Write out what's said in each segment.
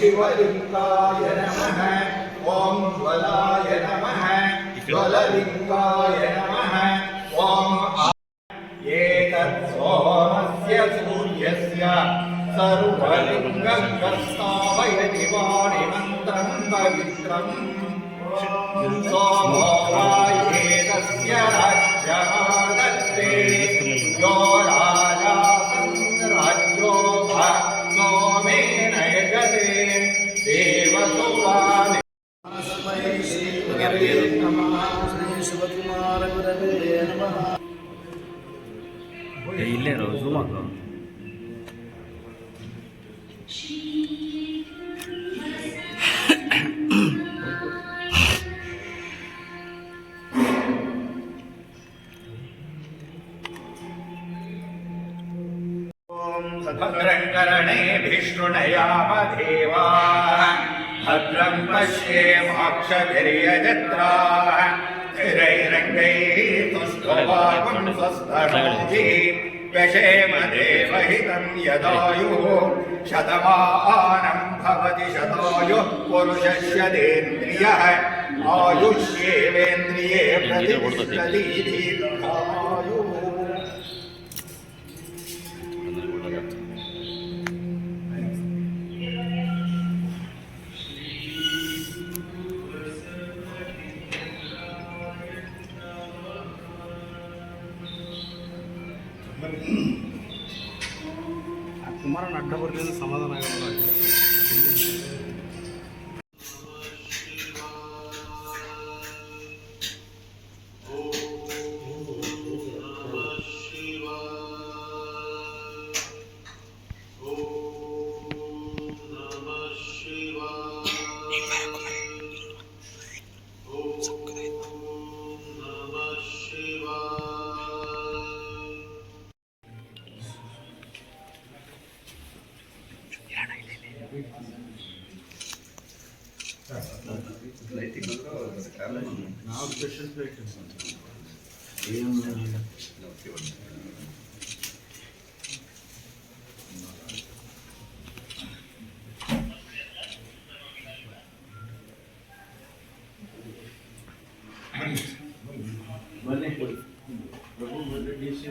శివలింగాయ నమ ఓం జ్వలాయ నమ జ్వలలింగాయ నమ ఓం ఏతత్సోమస్య సూర్యస్య సర్వలింగస్థాపయతి వాణి మంత్రం పవిత్రం సోమోహాయేతస్య ಇಲ್ಲೇ ಝೂಮ್ ಹಾಕು ॐ भद्रं कर्णेभिशृणयाम देवाः भद्रं पश्येमाक्षभिर्यजत्राः स्थिरैरङ्गैः तुष्टवागुं स्वस्तनोभिः व्यशेम देवहितं यदायुः शतमानं भवति शतायुः पुरुषस्य देन्द्रियः आयुष्येवेन्द्रिये प्रतिष्ठति दीर्घायुः ಕುಮಾರನ ಅಡ್ಡ ಬರ್ಲಿಲ್ಲ ಸಮಾಧಾನ ಆಗಲ್ಲ ನಾವು ಸ್ಪೆಷಲ್ ಏನು ಬನ್ನಿ ಪ್ರಭು ಬನ್ನಿ ಡಿ ಸಿ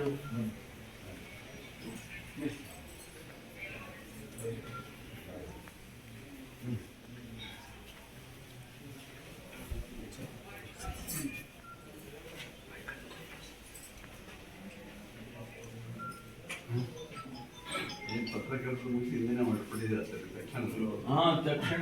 ಪತ್ರಕರ್ತರು ಮುಗಿಸಿ ಹಿಂದಿನ ಮಾಡ್ಕೊಂಡಿದ್ದಾರೆ ಸರ್ ತಕ್ಷಣ ಹಾಂ ತಕ್ಷಣ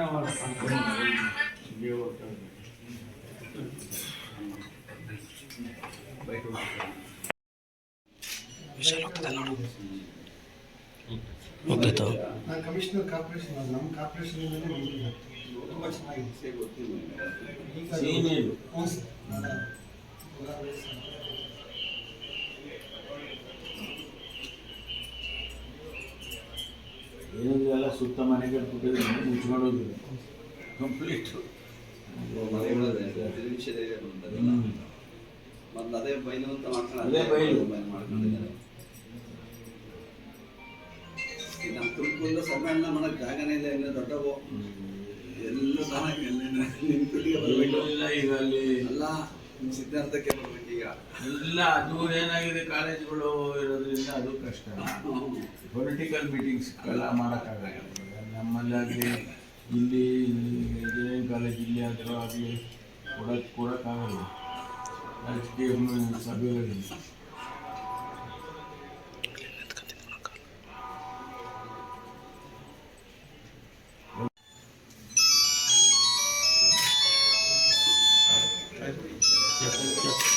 ನಾನು ಕಮಿಷನರ್ ಕಾರ್ಪೊರೇಷನ್ ನಮ್ಮ ಕಾರ್ಪೊರೇಷನ್ ತುಂಬಾ ಚೆನ್ನಾಗಿ ತುಂಬ ಚೆನ್ನಾಗಿದೆ. ಈಗ ಅದು- ಸೀನಿಯರು. ಹ್ಞೂ ಸರ್ ನಾನು ಗುಲಾಬಿ ಸರ್. ಏನಂದ್ರೆ ಎಲ್ಲ ಸುತ್ತ ಮನೆ ಕಟ್ಬಿಟ್ಟಿದ್ರೆ ಮುಚ್ಕೊಂಡು ಹೋಗಿಲ್ಲ ಕಂಪ್ಲೀಟ್ ಅದೇ ಬೈಲು ಅಂತ ಮಾಡ್ಕೊಂಡು ಅದೇ ಬೈಲು. ಮಾಡ್ಕೊಂಡಿದ್ದಾರೆ. ನಮ್ಮ ತುಮಕೂರಿಂದ ಸಮ್ಮೇಳನ ಮಾಡಕ್ ಜಾಗನೇ ಇಲ್ಲ ಇನ್ನು ದೊಡ್ಡವು ಎಲ್ಲ ಸಹ ಎಲ್ಲ ನಿಂತುಲಿಗೆ ಬರಬೇಕು. ಇಲ್ಲ ಈಗ ಅಲ್ಲಿ ಅಲ್ಲ ಸಿದ್ಧಾರ್ಥಕ್ಕೆ ಬರ್ಬೇಕು. ಈಗ ಅದು ಏನಾಗಿದೆ ಕಾಲೇಜ್ಗಳು ಇರೋದ್ರಿಂದ ಅದು ಕಷ್ಟ. ಪೊಲಿಟಿಕಲ್ ಮೀಟಿಂಗ್ಸ್ ಎಲ್ಲ ಮಾಡೋಕ್ಕಾಗಲ್ಲ. ನಮ್ಮಲ್ಲಾಗಲಿ ಇಲ್ಲಿ ಇಂಜಿನಿಯರಿಂಗ್ ಕಾಲೇಜ್ ಇಲ್ಲಿ ಆದರೂ ಆಗಲಿ ಕೊಡೋಕ್ಕೆ ಕೊಡೋಕ್ಕಾಗಲ್ಲ. ರಾಜಕೀಯ ಸಭೆಗಳಲ್ಲಿ. Yes, yes.